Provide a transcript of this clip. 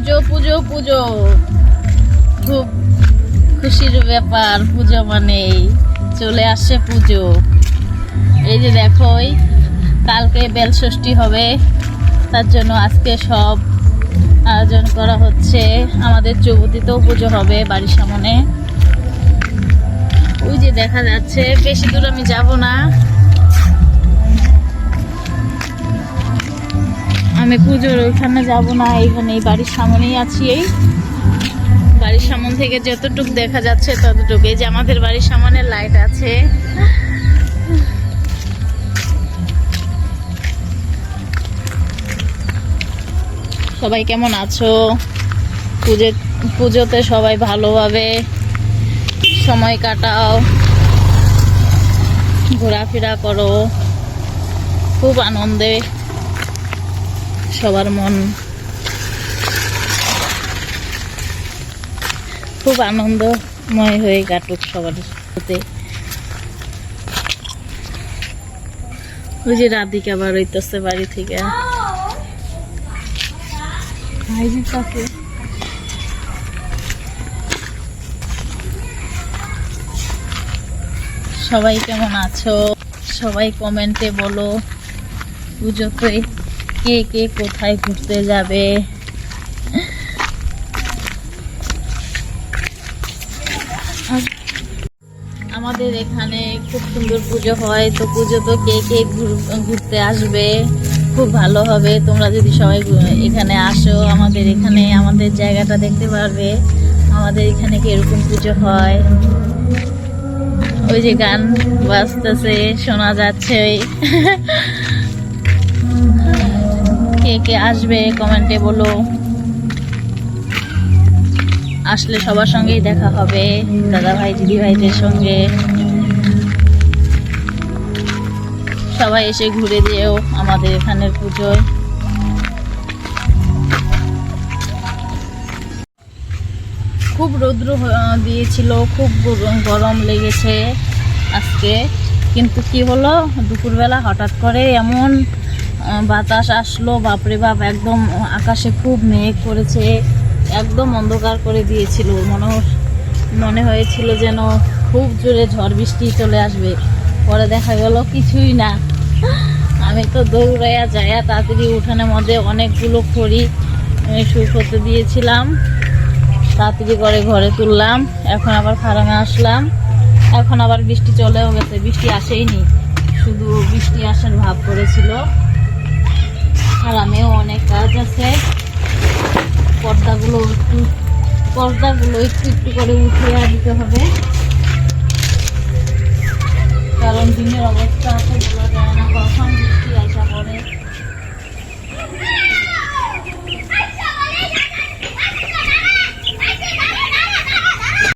পুজো পুজো পুজো। খুব খুশির ব্যাপার, পুজো মানেই চলে আসছে পুজো। এই যে দেখো কালকে বেল ষষ্ঠী হবে, তার জন্য আজকে সব আয়োজন করা হচ্ছে। আমাদের চৌবতিতেও পুজো হবে বাড়ির সামনে। ওই যে দেখা যাচ্ছে, বেশি দূর আমি যাব না। পুজোর, ওইখানে যাব না, এইখানে এই বাড়ির সামনেই আছি এই। বাড়ির সামনে থেকে যতটুক দেখা যাচ্ছে ততটুকু। এই যে আমাদের বাড়ির সামনে লাইট আছে। সবাই কেমন আছো? পুজো, পুজোতে সবাই ভালোভাবে সময় কাটাও। ঘোরাফেরা করো। খুব আনন্দে। সবার মন। খুব আনন্দময় হয়ে কাটুক সবার সাথে। ওই যে রাধিকা বার হইতেছে বাড়ি থেকে। সবাই কেমন আছো? সবাই কমেন্টে বলো। পুজোতে কে কে কোথায় ঘুরতে যাবে? আমাদের এখানে খুব সুন্দর পুজো হয়, তো পুজো তো কে কে ঘুর- ঘুরতে আসবে? খুব ভালো হবে। তোমরা যদি সবাই এখানে আসো, আমাদের এখানে, আমাদের জায়গাটা দেখতে পারবে। আমাদের এখানে কীরকম পুজো হয়। ওই যে গান বাজতেছে, শোনা যাচ্ছে ওই। কে আসবে কমেন্টে বলো। আসলে সবার সঙ্গেই দেখা হবে দাদা ভাই দিদি ভাইদের সঙ্গে। সবাই এসে ঘুরে দিয়েও আমাদের এখানের পুজোয়। খুব রৌদ্র দিয়েছিল, খুব গরম লেগেছে আজকে। কিন্তু কি হলো? দুপুরবেলা হঠাৎ করে এমন বাতাস আসলো, বাপরে বাপ, একদম আকাশে খুব মেঘ করেছে, একদম অন্ধকার করে দিয়েছিল। মনে মনে হয়েছিল যেন খুব জোরে ঝড় বৃষ্টি চলে আসবে। পরে দেখা গেল কিছুই না। আমি তো দৌড়াইয়া যাইয়া তাড়াতাড়ি উঠানের মধ্যে অনেকগুলো খড়ি শুকোতে দিয়েছিলাম। তাড়াতাড়ি করে ঘরে তুললাম। এখন আবার ফার্মে আসলাম। এখন আবার বৃষ্টি চলেও গেছে। বৃষ্টি আসেইনি। শুধু বৃষ্টি আসার ভাব করেছিল ফার্মেও অনেক কাজ আছে। পর্দাগুলো একটু পর্দাগুলো একটু একটু করে উঠিয়ে দিতে হবে। কারণ দিনের অবস্থা তো বলা যায় না, কখন বৃষ্টি আসা পড়ে